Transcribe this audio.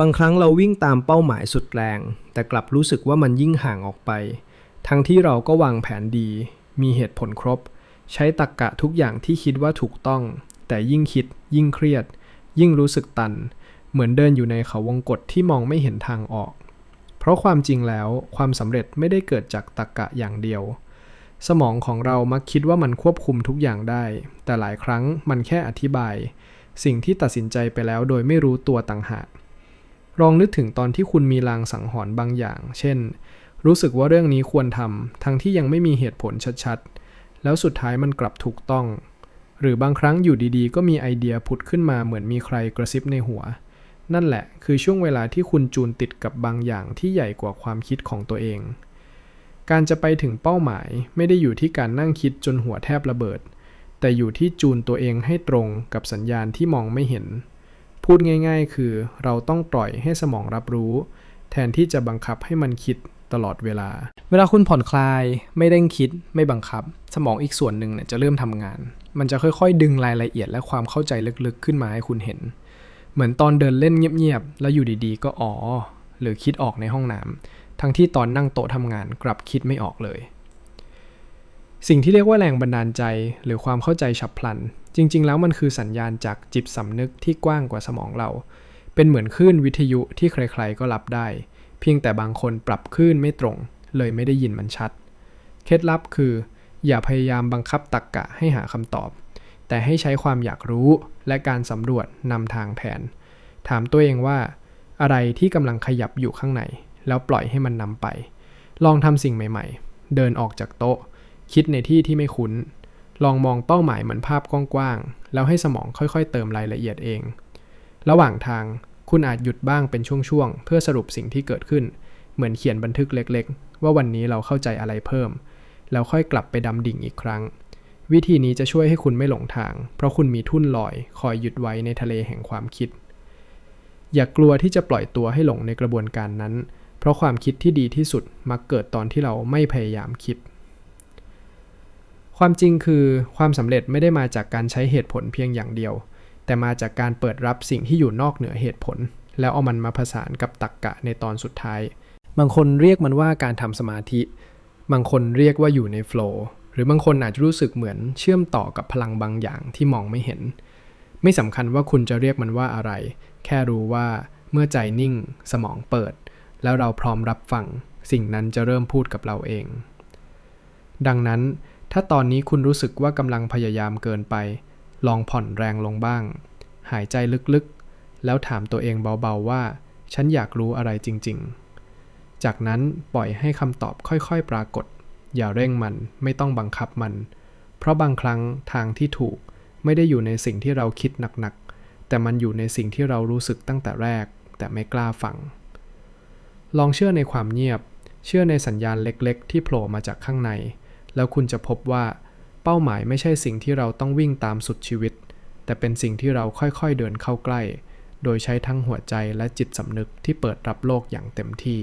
บางครั้งเราวิ่งตามเป้าหมายสุดแรง แต่กลับรู้สึกว่ามันยิ่งห่างออกไป ทั้งที่เราก็วางแผนดี มีเหตุผลครบ ใช้ตรกกะทุกอย่างที่คิดว่าถูกต้อง แต่ยิ่งคิด ยิ่งเครียด ยิ่งรู้สึกตัน เหมือนเดินอยู่ในเขาวงกฏที่มองไม่เห็นทางออก เพราะความจริงแล้วความสำเร็จไม่ได้เกิดจากตรกกะอย่างเดียว สมองของเรามักคิดว่ามันควบคุมทุกอย่างได้ แต่หลายครั้งมันแค่อธิบาย สิ่งที่ตัดสินใจไปแล้วโดยไม่รู้ตัวต่างหาก ลองนึกถึงตอนที่คุณมีลางสังหรณ์บางอย่าง เช่น รู้สึกว่าเรื่องนี้ควรทำทั้งที่ยังไม่มีเหตุผลชัดๆ แล้วสุดท้ายมันกลับถูกต้อง หรือบางครั้งอยู่ดีๆ ก็มีไอเดียผุดขึ้นมาเหมือนมีใครกระซิบในหัว นั่นแหละคือช่วงเวลาที่คุณจูนติดกับบางอย่างที่ใหญ่กว่าความคิดของตัวเอง การจะไปถึงเป้าหมายไม่ได้อยู่ที่การนั่งคิดจนหัวแทบระเบิด แต่อยู่ที่จูนตัวเองให้ตรงกับสัญญาณที่มองไม่เห็น พูดง่าย ๆ คือเราต้องปล่อยให้สมองรับรู้ แทนที่จะบังคับให้มันคิดตลอดเวลา เวลาคุณผ่อนคลายไม่เร่งคิดไม่บังคับ สมองอีกส่วนหนึ่งเนี่ยจะเริ่มทำงาน มันจะค่อยๆ ดึงรายละเอียดและความเข้าใจลึกๆ ขึ้นมาให้คุณเห็น เหมือนตอนเดินเล่นเงียบๆ แล้วอยู่ดีๆ ก็อ๋อ หรือคิดออกในห้องน้ำทั้งที่ตอนนั่งโต๊ะทำงานกลับคิดไม่ออกเลย สิ่งที่เรียกว่าแรงบันดาลใจหรือความเข้าใจฉับพลัน จริง ๆ แล้วมันคือสัญญาณจากจิตสำนึกที่กว้างกว่าสมองเรา เป็นเหมือนคลื่นวิทยุที่ใครๆก็รับได้ เพียงแต่บางคนปรับคลื่นไม่ตรง เลยไม่ได้ยินมันชัด เคล็ดลับคือ อย่าพยายามบังคับตรรกกะให้หาคำตอบ แต่ให้ใช้ความอยากรู้และการสำรวจนำทางแผน ถามตัวเองว่า อะไรที่กำลังขยับอยู่ข้างใน แล้วปล่อยให้มันนำไป ลองทำสิ่งใหม่ ๆ เดินออกจากโต๊ะ คิดในที่ที่ไม่คุ้น ลองมองเป้าหมายเหมือนภาพกว้างๆ แล้วให้สมองค่อยๆ เติมรายละเอียดเอง ระหว่างทางคุณอาจหยุดบ้างเป็นช่วงๆ เพื่อสรุปสิ่งที่เกิดขึ้น เหมือนเขียนบันทึกเล็กๆ ว่าวันนี้เราเข้าใจอะไรเพิ่ม แล้วค่อยกลับไปดำดิ่งอีกครั้ง วิธีนี้จะช่วยให้คุณไม่หลงทาง เพราะคุณมีทุ่นลอย คอยหยุดไว้ในทะเลแห่งความคิด อย่ากลัวที่จะปล่อยตัวให้หลงในกระบวนการนั้น เพราะความคิดที่ดีที่สุดมักเกิดตอนที่เราไม่พยายามคิด ความจริงคือความสำเร็จไม่ได้มาจากการใช้เหตุผลเพียงอย่างเดียว แต่มาจากการเปิดรับสิ่งที่อยู่นอกเหนือเหตุผล แล้วเอามันมาผสานกับตรรกกะในตอนสุดท้าย บางคนเรียกมันว่าการทำสมาธิ บางคนเรียกว่าอยู่ในโฟล์หรือบางคนอาจจะรู้สึกเหมือนเชื่อมต่อกับพลังบางอย่างที่มองไม่เห็น ไม่สำคัญว่าคุณจะเรียกมันว่าอะไร แค่รู้ว่าเมื่อใจนิ่ง สมองเปิด แล้วเราพร้อมรับฟัง สิ่งนั้นจะเริ่มพูดกับเราเอง ดังนั้น ถ้าตอนนี้คุณรู้สึกว่ากำลังพยายามเกินไป ลองผ่อนแรงลงบ้าง หายใจลึกๆ แล้วถามตัวเองเบาๆว่า ฉันอยากรู้อะไรจริง ๆ จากนั้นปล่อยให้คำตอบค่อยๆ ปรากฏ อย่าเร่งมันไม่ต้องบังคับมัน เพราะบางครั้งทางที่ถูกไม่ได้อยู่ในสิ่งที่เราคิดหนักๆ แต่มันอยู่ในสิ่งที่เรารู้สึกตั้งแต่แรก แต่ไม่กล้าฟัง ลองเชื่อในความเงียบ เชื่อในสัญญาณเล็กๆ ที่โผล่มาจากข้างใน แล้วคุณจะพบว่า เป้าหมายไม่ใช่สิ่งที่เราต้องวิ่งตามสุดชีวิต แต่เป็นสิ่งที่เราค่อยๆเดินเข้าใกล้ โดยใช้ทั้งหัวใจและจิตสำนึกที่เปิดรับโลกอย่างเต็มที่